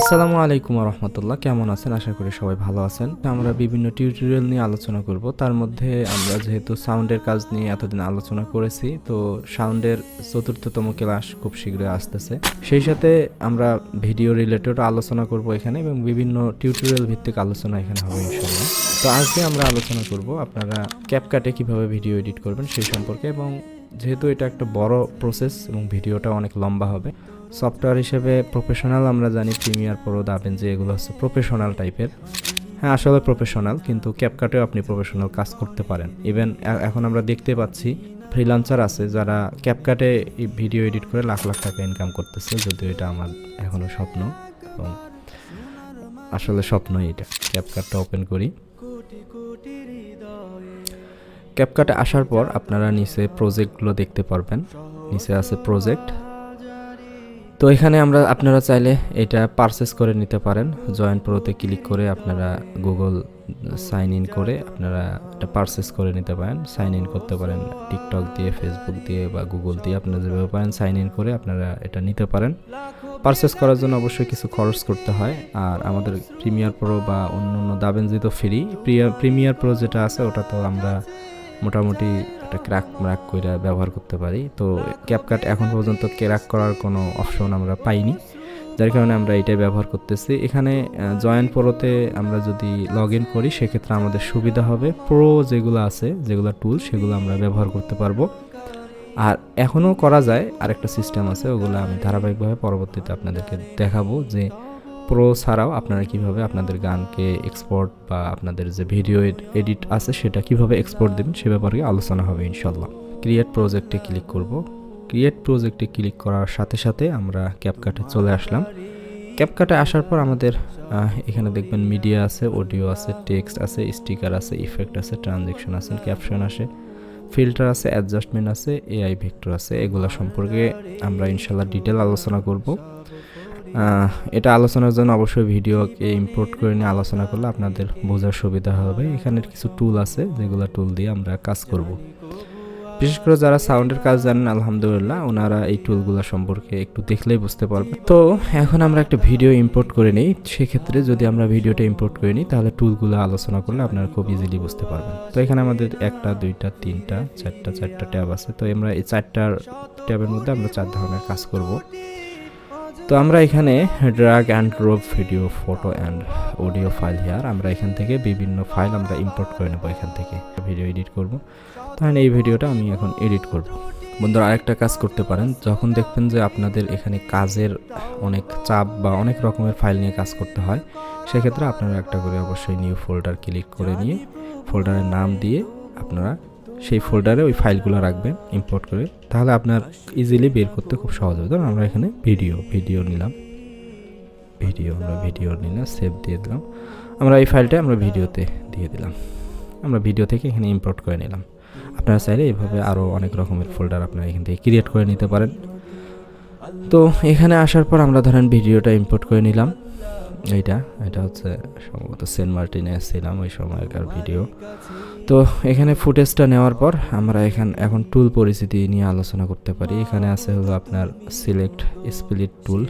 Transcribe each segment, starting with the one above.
আসসালামু আলাইকুম রহমতুল্লাহ কেমন আছেন? আশা করি সবাই ভালো আছেন। আমরা বিভিন্ন টিউটোরিয়াল নিয়ে আলোচনা করব। তার মধ্যে আমরা যেহেতু সাউন্ডের কাজ নিয়ে এতদিন আলোচনা করেছি, তো সাউন্ডের চতুর্থতম ক্লাস খুব শীঘ্রই আসতেছে। সেই সাথে আমরা ভিডিও রিলেটেড আলোচনা করব এখানে এবং বিভিন্ন টিউটোরিয়াল ভিত্তিক আলোচনা এখানে হবে ইনশাল্লাহ তো আজকে আমরা আলোচনা করব আপনারা ক্যাপকাটে কীভাবে ভিডিও এডিট করবেন সেই সম্পর্কে এবং যেহেতু এটা একটা বড় প্রসেস এবং ভিডিওটা অনেক লম্বা হবে সফটওয়্যার হিসেবে প্রফেশনাল আমরা জানি প্রিমিয়ার প্রো দাবেন যে এগুলো হচ্ছে প্রফেশনাল টাইপের হ্যাঁ আসলে প্রফেশনাল কিন্তু ক্যাপকাটেও আপনি প্রফেশনাল কাজ করতে পারেন। ইভেন এখন আমরা দেখতে পাচ্ছি ফ্রিলান্সার আছে যারা ক্যাপকাটে ভিডিও এডিট করে লাখ লাখ টাকা ইনকাম করতেছে, যদিও এটা আমার এখনও স্বপ্ন। এবং আসলে স্বপ্নই এটা ক্যাপকাটটা ওপেন করি। ক্যাপকাটে আসার পর আপনারা নিচে প্রজেক্টগুলো দেখতে পারবেন। নিচে আছে প্রজেক্ট তো এখানে আমরা, আপনারা চাইলে এটা পারচেস করে নিতে পারেন। জয়েন্ট প্রোতে ক্লিক করে আপনারা গুগল সাইন ইন করে আপনারা এটা পারচেস করে নিতে পারেন। সাইন ইন করতে পারেন টিকটক দিয়ে ফেসবুক দিয়ে বা গুগল দিয়ে। আপনারা যেভাবে পারেন সাইন ইন করে আপনারা এটা নিতে পারেন। পারচেস করার জন্য অবশ্যই কিছু খরচ করতে হয়। আর আমাদের প্রিমিয়ার প্রো বা অন্য অন্য দাবেনজি তো ফ্রি প্রিমিয়ার প্রো যেটা আছে, ওটা তো আমরা মোটামুটি একটা ক্র্যাক ম্র্যাক করে ব্যবহার করতে পারি। তো ক্যাপকাট এখন পর্যন্ত ক্র্যাক করার কোনো অপশন আমরা পাইনি। যার কারণে আমরা এটাই ব্যবহার করতেছি। এখানে জয়েন্ট প্রোতে আমরা যদি লগ ইন করি, সেক্ষেত্রে আমাদের সুবিধা হবে। প্রো যেগুলো আছে, যেগুলো টুল সেগুলো আমরা ব্যবহার করতে পারব। আর এখনও করা যায়, আরেকটা সিস্টেম আছে, ওগুলো আমি ধারাবাহিকভাবে পরবর্তীতে আপনাদেরকে দেখাবো যে প্রো ছাড়াও আপনারা কীভাবে আপনাদের গানকে এক্সপোর্ট বা আপনাদের যে ভিডিও এডিট আছে সেটা কীভাবে এক্সপোর্ট দেবেন সে ব্যাপারে আলোচনা হবে ইনশাল্লাহ। ক্রিয়েট প্রজেক্টে ক্লিক করব। ক্রিয়েট প্রজেক্টে ক্লিক করার সাথে সাথে আমরা ক্যাপকাটে চলে আসলাম। ক্যাপকাটে আসার পর আমাদের এখানে দেখবেন মিডিয়া আছে অডিও আছে টেক্সট আছে স্টিকার আছে ইফেক্ট আছে ট্রানজেকশন আছে ক্যাপশন আসে ফিল্টার আছে অ্যাডজাস্টমেন্ট আছে এআই ভেক্টর আছে, এগুলো সম্পর্কে আমরা ইনশাল্লাহ ডিটেল আলোচনা করব। এটা আলোচনার জন্য অবশ্যই ভিডিওকে ইম্পোর্ট করে নিয়ে আলোচনা করলে আপনাদের বোঝার সুবিধা হবে। এখানে কিছু টুল আছে, যেগুলো টুল দিয়ে আমরা কাজ করব। বিশেষ করে যারা সাউন্ডের কাজ জানেন, আলহামদুলিল্লাহ, ওনারা এই টুলগুলো সম্পর্কে একটু দেখলেই বুঝতে পারবেন। তো এখন আমরা একটা ভিডিও ইম্পোর্ট করে নিই। সেক্ষেত্রে যদি আমরা ভিডিওটা ইম্পোর্ট করে নিই, তাহলে টুলগুলো আলোচনা করলে আপনারা খুব ইজিলি বুঝতে পারবেন। তো এখানে আমাদের একটা, দুইটা, তিনটা, চারটা চারটা ট্যাব আছে। তো আমরা এই চারটার ট্যাবের মধ্যে আমরা চার ধরনের কাজ করব। তো আমরা এখানে drag and drop video photo and audio file here আমরা এখান থেকে বিভিন্ন ফাইল আমরা ইম্পোর্ট করে নেব এখান থেকে। ভিডিও এডিট করব। তাহলে এই ভিডিওটা আমি এখন এডিট করব। বন্ধুরা, আরেকটা কাজ করতে পারেন। যখন দেখবেন যে আপনাদের এখানে কাজের অনেক চাপ বা অনেক রকমের ফাইল নিয়ে কাজ করতে হয়, সেক্ষেত্রে আপনারা একটা করে অবশ্যই নিউ ফোল্ডার ক্লিক করে নিয়ে ফোল্ডারের নাম দিয়ে আপনারা সেই ফোল্ডারে ওই ফাইলগুলো রাখবেন ইম্পোর্ট করে। তাহলে আপনার ইজিলি বের করতে খুব সহজ হবে। ধরুন আমরা এখানে ভিডিও ভিডিও নিলাম। ভিডিও আমরা ভিডিও নিলাম সেভ দিয়ে দিলাম। আমরা এই ফাইলটা আমরা ভিডিওতে দিয়ে দিলাম। আমরা ভিডিও থেকে এখানে ইম্পোর্ট করে নিলাম। আপনারা চাইলে এইভাবে আরও অনেক রকমের ফোল্ডার আপনারা এখান থেকে ক্রিয়েট করে নিতে পারেন। তো এখানে আসার পর আমরা ধরেন ভিডিওটা ইম্পোর্ট করে নিলাম। এইটা, এটা হচ্ছে সম্ভবত সেন্ট মার্টিনে ছিলাম ওই সময়কার ভিডিও তো এখানে ফুটেজটা নেওয়ার পর আমরা এখান, এখন টুল পরিস্থিতি নিয়ে আলোচনা করতে পারি। এখানে আছে হলো আপনার সিলেক্ট স্প্লিট টুল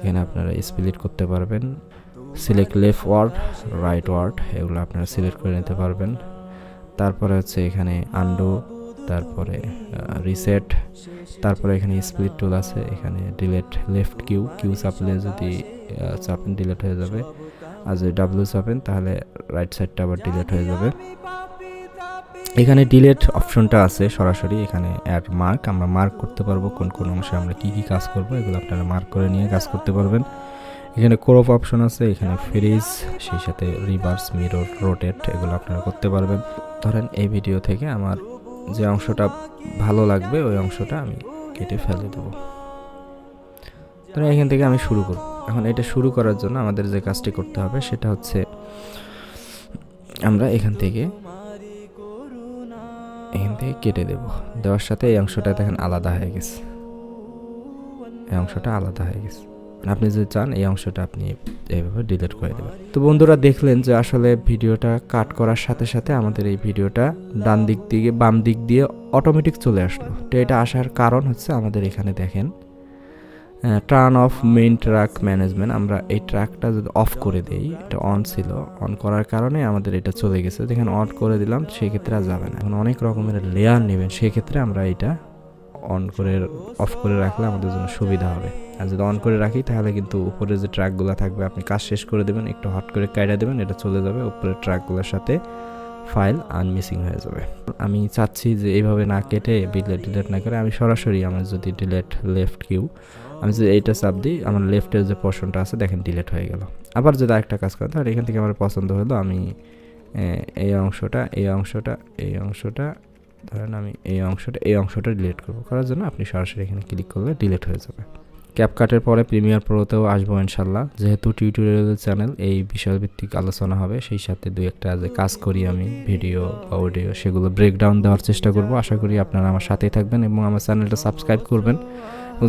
এখানে আপনারা স্প্লিট করতে পারবেন। Select left word right word এগুলো আপনারা সিলেক্ট করে নিতে পারবেন। তারপরে হচ্ছে এখানে আন্ডো তারপরে রিসেট তারপরে এখানে স্প্লিট টুল আছে, এখানে ডিলেট লেফট কিউ কিউ চাপলে যদি চাপেন ডিলেট হয়ে যাবে, আর যদি ডাব্লিউ চাপেন তাহলে রাইট সাইডটা আবার ডিলেট হয়ে যাবে। এখানে ডিলেট অপশনটা আছে সরাসরি, এখানে অ্যাড মার্ক আমরা মার্ক করতে পারব কোন কোন অংশে আমরা কি কি কাজ করব, এগুলো আপনারা মার্ক করে নিয়ে কাজ করতে পারবেন। এখানে ক্রপ অপশন আছে, এখানে ফ্রিজ সেই সাথে রিভার্স মিরর রোটেট এগুলো আপনারা করতে পারবেন। ধরেন এই ভিডিও থেকে আমার যে অংশটা ভালো লাগবে, ওই অংশটা আমি কেটে ফেলে দেবো। ধরেন এখান থেকে আমি শুরু করব। এখন এটা শুরু করার জন্য আমাদের যে কাজটি করতে হবে, সেটা হচ্ছে আমরা এখান থেকে এখান থেকে কেটে দেব। দেওয়ার সাথে এই অংশটা দেখেন আলাদা হয়ে গেছে। এই অংশটা আলাদা হয়ে গেছে। আপনি যদি চান, এই অংশটা আপনি এইভাবে ডিলিট করে দেবেন। তো বন্ধুরা দেখলেন যে আসলে ভিডিওটা কাট করার সাথে সাথে আমাদের এই ভিডিওটা ডান দিক দিকে, বাম দিক দিয়ে অটোমেটিক চলে আসলো। তো এটা আসার কারণ হচ্ছে আমাদের এখানে দেখেন turn off main track management আমরা এই ট্রাকটা যদি অফ করে দিই, এটা অন ছিল। অন করার কারণে আমাদের এটা চলে গেছে। যেখানে অন করে দিলাম, সেক্ষেত্রে আর যাবে না। এখন অনেক রকমের লেয়ার নেবেন, সেক্ষেত্রে আমরা এটা অন করে অফ করে রাখলে আমাদের জন্য সুবিধা হবে। আর যদি অন করে রাখি, তাহলে কিন্তু উপরে যে ট্র্যাকগুলো থাকবে, আপনি কাজ শেষ করে দেবেন, একটু হট করে কাইটা দেবেন, এটা চলে যাবে উপরের ট্র্যাকগুলোর সাথে ফাইল আনমিসিং হয়ে যাবে। আমি চাচ্ছি যে এইভাবে না কেটে ডিলেট ডিলেট না করে, আমি সরাসরি আমার যদি ডিলেট লেফট কিউ আমি যদি এইটা চাপ দিই, আমার লেফটের যে পোর্শনটা আছে, দেখেন ডিলেট হয়ে গেল। আবার যদি আরেকটা কাজ করেন, তাহলে এখান থেকে আমার পছন্দ হলো, আমি এই অংশটা এই অংশটা এই অংশটা, ধরেন আমি এই অংশটা এই অংশটা ডিলিট করব। করার জন্য আপনি সরাসরি এখানে ক্লিক করলে ডিলিট হয়ে যাবে। ক্যাপকাটের পরে প্রিমিয়ার প্রোতেও আসব ইনশাল্লাহ যেহেতু টিউটোরিয়াল চ্যানেল এই বিষয়ভিত্তিক আলোচনা হবে, সেই সাথে দুই একটা যে কাজ করি আমি ভিডিও বা অডিও সেগুলো ব্রেকডাউন দেওয়ার চেষ্টা করব। আশা করি আপনারা আমার সাথেই থাকবেন এবং আমার চ্যানেলটা সাবস্ক্রাইব করবেন।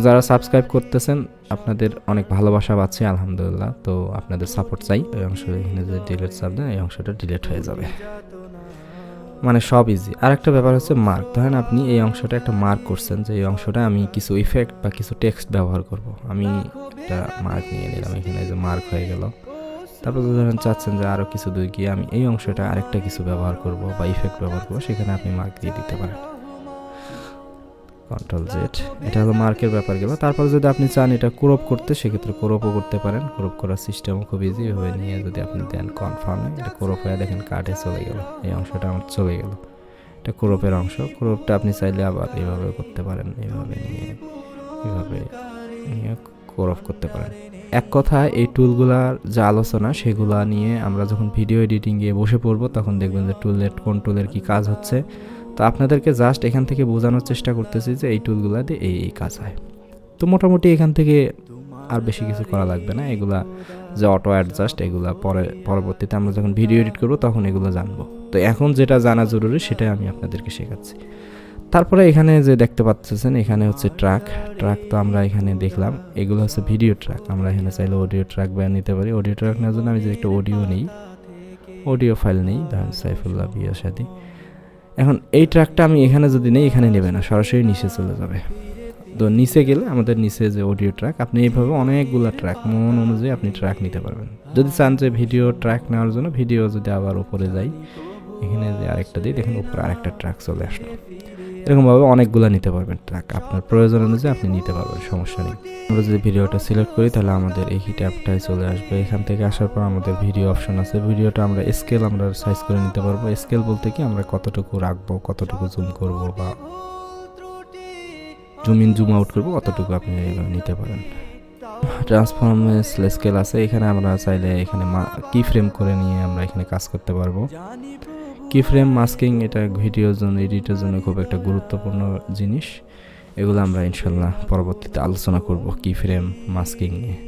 যারা সাবস্ক্রাইব করতেছেন, আপনাদের অনেক ভালোবাসা পাচ্ছি, আলহামদুলিল্লাহ। তো আপনাদের সাপোর্ট চাই। এই অংশ ডিলেট চাপ দেন, এই অংশটা ডিলেট হয়ে যাবে। মানে সব ইজি আর একটা ব্যাপার হচ্ছে মার্ক ধরেন আপনি এই অংশটা একটা মার্ক করছেন যে এই অংশটা আমি কিছু ইফেক্ট বা কিছু টেক্সট ব্যবহার করব। আমি একটা মার্ক নিয়ে নিলাম এখানে যে মার্ক হয়ে গেল। তারপর ধরেন চাচ্ছেন যে আরও কিছু দূর গিয়ে আমি এই অংশটা আরেকটা কিছু ব্যবহার করব বা ইফেক্ট ব্যবহার করব, সেখানে আপনি মার্ক দিয়ে দিতে পারেন। কন্ট্রোল জেড এটা হলো মার্কের ব্যাপার গেল তারপর যদি আপনি চান এটা ক্রপ করতে, সেক্ষেত্রে ক্রপও করতে পারেন। ক্রপ করার সিস্টেমও খুব ইজি হয়ে নিয়ে যদি আপনি দেন কনফার্মে এটা ক্রপ হয়ে দেখেন কার্ডে চলে গেল। এই অংশটা আমার চলে গেল। এটা ক্রপের অংশ। ক্রপটা আপনি চাইলে আবার এইভাবে করতে পারেন। এইভাবে নিয়ে এইভাবে নিয়ে ক্রপ করতে পারেন। এক কথায় এই টুলগুলার যে আলোচনা, সেগুলা নিয়ে আমরা যখন ভিডিও এডিটিং গিয়ে বসে পড়ব, তখন দেখবেন যে টুলের কোন টুলের কী কাজ হচ্ছে। তো আপনাদেরকে জাস্ট এখান থেকে বোঝানোর চেষ্টা করতেছি যে এই টুলগুলো দিয়ে এই এই কাজ হয়। তো মোটামুটি এখান থেকে আর বেশি কিছু করা লাগবে না। এগুলা যে অটো অ্যাডজাস্ট এগুলা পরে, পরবর্তীতে আমরা যখন ভিডিও এডিট করব তখন এগুলো জানব। তো এখন যেটা জানা জরুরি সেটাই আমি আপনাদেরকে শেখাচ্ছি। তারপরে এখানে যে দেখতে পাচ্ছেন, এখানে হচ্ছে ট্রাক ট্রাক তো আমরা এখানে দেখলাম। এগুলো হচ্ছে ভিডিও ট্রাক আমরা এখানে চাইলে অডিও ট্রাক বা নিতে পারি। অডিও ট্রাক নেওয়ার জন্য আমি যদি একটা অডিও নিই। অডিও ফাইল নেই। ধরেন সাইফুল্লাহ বিয়ের সাথে এখন এই ট্র্যাকটা আমি এখানে যদি নেই, এখানে নেবে না, সরাসরি নিচে চলে যাবে। তো নিচে গেলে আমাদের নিচে যে অডিও ট্র্যাক আপনি এইভাবে অনেকগুলো ট্র্যাক মন অনুযায়ী আপনি ট্র্যাক নিতে পারবেন। যদি চান যে ভিডিও ট্র্যাক নেওয়ার জন্য ভিডিও যদি আবার উপরে যাই, এখানে যে আরেকটা দিই দেখেন উপরে আরেকটা ট্র্যাক চলে আসলো। এরকমভাবে অনেকগুলো নিতে পারবেন ট্র্যাক আপনার প্রয়োজন অনুযায়ী আপনি নিতে পারবেন, সমস্যা নেই। আমরা যদি ভিডিওটা সিলেক্ট করি, তাহলে আমাদের এই ট্যাবটাই চলে আসবে। এখান থেকে আসার পর আমাদের ভিডিও অপশন আছে। ভিডিওটা আমরা স্কেল আমরা সাইজ করে নিতে পারব। স্কেল বলতে কি, আমরা কতটুকু রাখব, কতটুকু জুম করব বা জুম ইন জুম আউট করব অতটুকু আপনি নিতে পারেন। ট্রান্সফরমেস স্কেল আছে। এখানে আমরা চাইলে এখানে কি ফ্রেম করে নিয়ে আমরা এখানে কাজ করতে পারব। কি ফ্রেম মাস্কিং এটা ভিডিওর জন্য এডিটের জন্য খুব একটা গুরুত্বপূর্ণ জিনিস। এগুলো আমরা ইনশাল্লাহ পরবর্তীতে আলোচনা করব কি ফ্রেম মাস্কিং নিয়ে।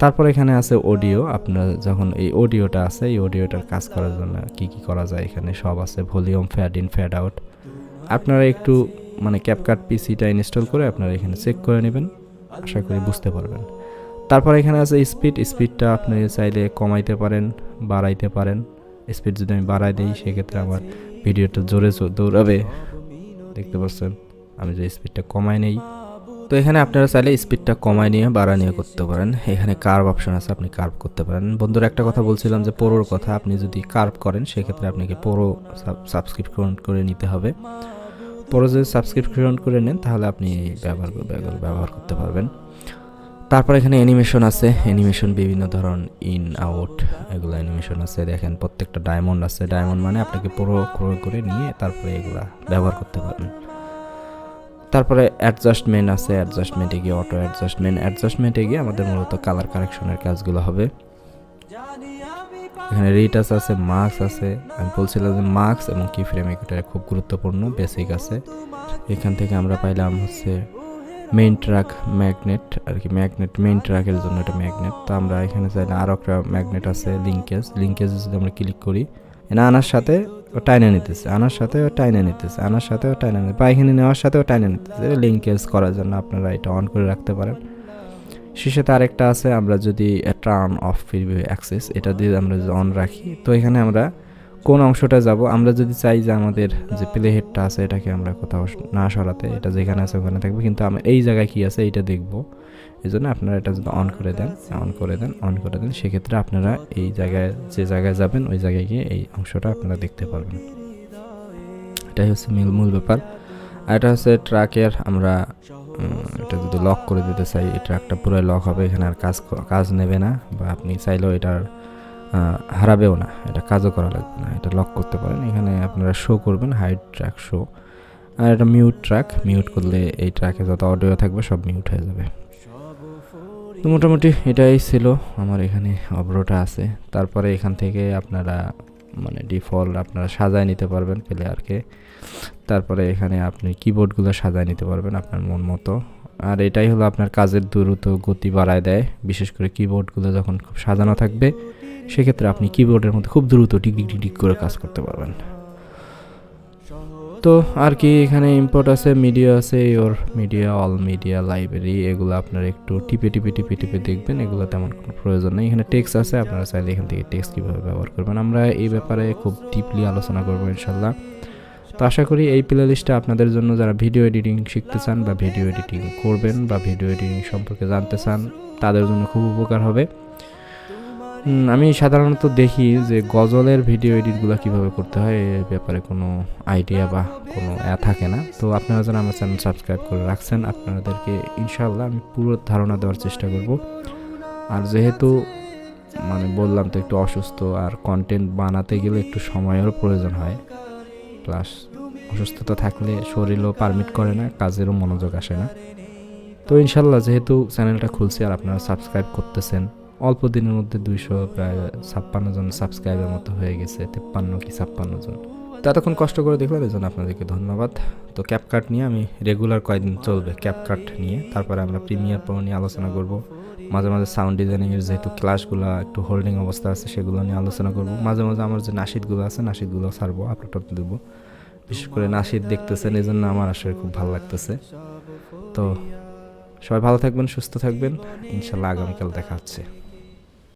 তারপর এখানে আছে অডিও আপনার যখন এই অডিওটা আছে, এই অডিওটার কাজ করার জন্য কি কি করা যায় এখানে? সব আছে volume fade in fade out আপনারা একটু মানে ক্যাপকাট পিসিটা ইনস্টল করে আপনারা এখানে চেক করে নেবেন। আশা করি বুঝতে পারবেন। তারপর এখানে আছে স্পিড স্পিডটা আপনি চাইলে কমাইতে পারেন, বাড়াইতে পারেন। স্পিড যদি আমি বাড়াই দিই, সেক্ষেত্রে আমার ভিডিওটা জোরে দৌড়াবে। দেখতে পাচ্ছেন, আমি যে স্পিডটা কমাই নেই। তো এখানে আপনারা চাইলে স্পিডটা কমায় নিয়ে বাড়া নিয়ে করতে পারেন। এখানে কার্ভ অপশন আছে, আপনি কার্ভ করতে পারেন। বন্ধুরা, একটা কথা বলছিলাম যে পোরোর কথা, আপনি যদি কার্ভ করেন, সেক্ষেত্রে আপনাকে পোরো সাবস্ক্রিপশন করে নিতে হবে। পোরো যদি সাবস্ক্রিপশন করে নেন, তাহলে আপনি ব্যবহার ব্যবহার করতে পারবেন। তারপর এখানে অ্যানিমেশন আছে অ্যানিমেশন বিভিন্ন ধরন ইন আউট এগুলো অ্যানিমেশন আছে, দেখেন প্রত্যেকটা ডায়মন্ড আছে। ডায়মন্ড মানে আপনাকে পুরো ক্রয় করে নিয়ে তারপরে এগুলা ব্যবহার করতে পারবেন। তারপরে অ্যাডজাস্টমেন্ট আছে অ্যাডজাস্টমেন্টে গিয়ে অটো অ্যাডজাস্টমেন্ট অ্যাডজাস্টমেন্টে গিয়ে আমাদের মূলত কালার কারেকশনের কাজগুলো হবে। এখানে রিটাস আছে মার্কস আছে। আমি বলছিলাম যে মার্কস এবং কি ফ্রেম এটা খুব গুরুত্বপূর্ণ বেসিক আছে। এখান থেকে আমরা পাইলাম হচ্ছে মেইন ট্রাক ম্যাগনেট আর কি ম্যাগনেট মেইন ট্রাকের জন্য এটা ম্যাগনেট তো আমরা এখানে চাইলে আরও একটা ম্যাগনেট আছে লিঙ্কেজ লিঙ্কেজ যদি আমরা ক্লিক করি, এনে আনার সাথে ও টাইনে নিতেছে। আনার সাথে ও টাইনে নিতেছে। আনার সাথে ও টাইনে নিতে বা এখানে নেওয়ার সাথেও টাইনে নিতেছে। লিঙ্কেজ করার জন্য আপনারা এটা অন করে রাখতে পারেন। শেষে আরেকটা আছে, আমরা যদি টার্ন অফ ফিরবে অ্যাক্সেস এটা দিয়ে আমরা যদি অন রাখি, তো এখানে আমরা কোন অংশটা যাব? আমরা যদি চাই যে আমাদের যে প্লে হেডটা আছে, এটাকে আমরা কোথাও না সরাতে, এটা যেখানে আছে ওখানে থাকবে। কিন্তু আমরা এই জায়গায় কি আছে, এইটা দেখব। এই জন্য আপনারা এটা যদি অন করে দেন অন করে দেন অন করে দেন, সেক্ষেত্রে আপনারা এই জায়গায়, যে জায়গায় যাবেন, ওই জায়গায় গিয়ে এই অংশটা আপনারা দেখতে পারবেন। এটাই হচ্ছে মূল মূল ব্যাপার। আর এটা হচ্ছে ট্রাকের, আমরা এটা যদি লক করে দিতে চাই, এই ট্রাকটা পুরো লক হবে, এখানে আর কাজ কাজ নেবে না। বা আপনি চাইলেও এটার হারাবেও না, এটা কাজও করা লাগবে না, এটা লক করতে পারেন। এখানে আপনারা শো করবেন হাইড ট্র্যাক শো আর এটা মিউট ট্র্যাক মিউট করলে এই ট্র্যাকে যত অডিও থাকবে সব মিউট হয়ে যাবে। তো মোটামুটি এটাই ছিল আমার এখানে অব্রোটা আছে। তারপরে এখান থেকে আপনারা মানে ডিফল্ট আপনারা সাজায় নিতে পারবেন প্লেয়ারকে তারপরে এখানে আপনি কিবোর্ডগুলো সাজায় নিতে পারবেন আপনার মন মতো। আর এটাই হলো আপনার কাজের দ্রুত গতি বাড়ায় দেয়। বিশেষ করে কিবোর্ডগুলো যখন খুব সাজানো থাকবে সেক্ষেত্রে আপনি কিবোর্ডের মধ্যে খুব দ্রুত টিক টিক করে কাজ করতে পারবেন। তো আর কি এখানে ইম্পোর্ট আছে মিডিয়া আছে ওর মিডিয়া অল মিডিয়া লাইব্রেরি এগুলো আপনার একটু টিপে টিপে টিপে টিপে দেখবেন, এগুলো তেমন কোনো প্রয়োজন নেই। এখানে টেক্সট আছে, আপনারা চাইলে এখান থেকে টেক্সট কীভাবে ব্যবহার করবেন, আমরা এই ব্যাপারে খুব ডিপলি আলোচনা করব ইনশাল্লাহ তো আশা করি এই প্লে লিস্টটা আপনাদের জন্য, যারা ভিডিও এডিটিং শিখতে চান বা ভিডিও এডিটিং করবেন বা ভিডিও এডিটিং সম্পর্কে জানতে চান, তাদের জন্য খুব উপকার হবে। আমি সাধারণত দেখি যে গজলের ভিডিও এডিটগুলো কীভাবে করতে হয় এই ব্যাপারে কোনো আইডিয়া বা কোনো অ্যা থাকে না। তো আপনারা যেন আমার চ্যানেল সাবস্ক্রাইব করে রাখছেন, আপনাদেরকে ইনশাআল্লাহ আমি পুরো ধারণা দেওয়ার চেষ্টা করব। আর যেহেতু মানে বললাম তো একটু অসুস্থ আর কন্টেন্ট বানাতে গেলে একটু সময়েরও প্রয়োজন হয় প্লাস অসুস্থতা থাকলে শরীরও পারমিট করে না, কাজেরও মনোযোগ আসে না। তো ইনশাল্লাহ যেহেতু চ্যানেলটা খুলছে আর আপনারা সাবস্ক্রাইব করতেছেন অল্প দিনের মধ্যে দুইশো প্রায় ছাপ্পান্ন জন সাবস্ক্রাইবের মতো হয়ে গেছে, তিপ্পান্ন কি ছাপ্পান্ন জন। তো এতক্ষণ কষ্ট করে দেখলাম এই জন্য আপনাদেরকে ধন্যবাদ। তো ক্যাপকাট নিয়ে আমি রেগুলার কয়েকদিন চলবে ক্যাপকাট নিয়ে, তারপরে আমরা প্রিমিয়ার প্রো নিয়ে আলোচনা করব। মাঝে মাঝে সাউন্ড ডিজাইনিংয়ের যেহেতু ক্লাসগুলো একটু হোল্ডিং অবস্থা আছে, সেগুলো নিয়ে আলোচনা করব। মাঝে মাঝে আমার যে নাশিদগুলো আছে নাশিদগুলো ছাড়বো আপলোড দেবো। বিশেষ করে নাশিদ দেখতেছেন এই জন্য আমার আসলে খুব ভালো লাগতেছে। তো সবাই ভালো থাকবেন, সুস্থ থাকবেন। ইনশাল্লাহ আগামীকাল দেখা হচ্ছে।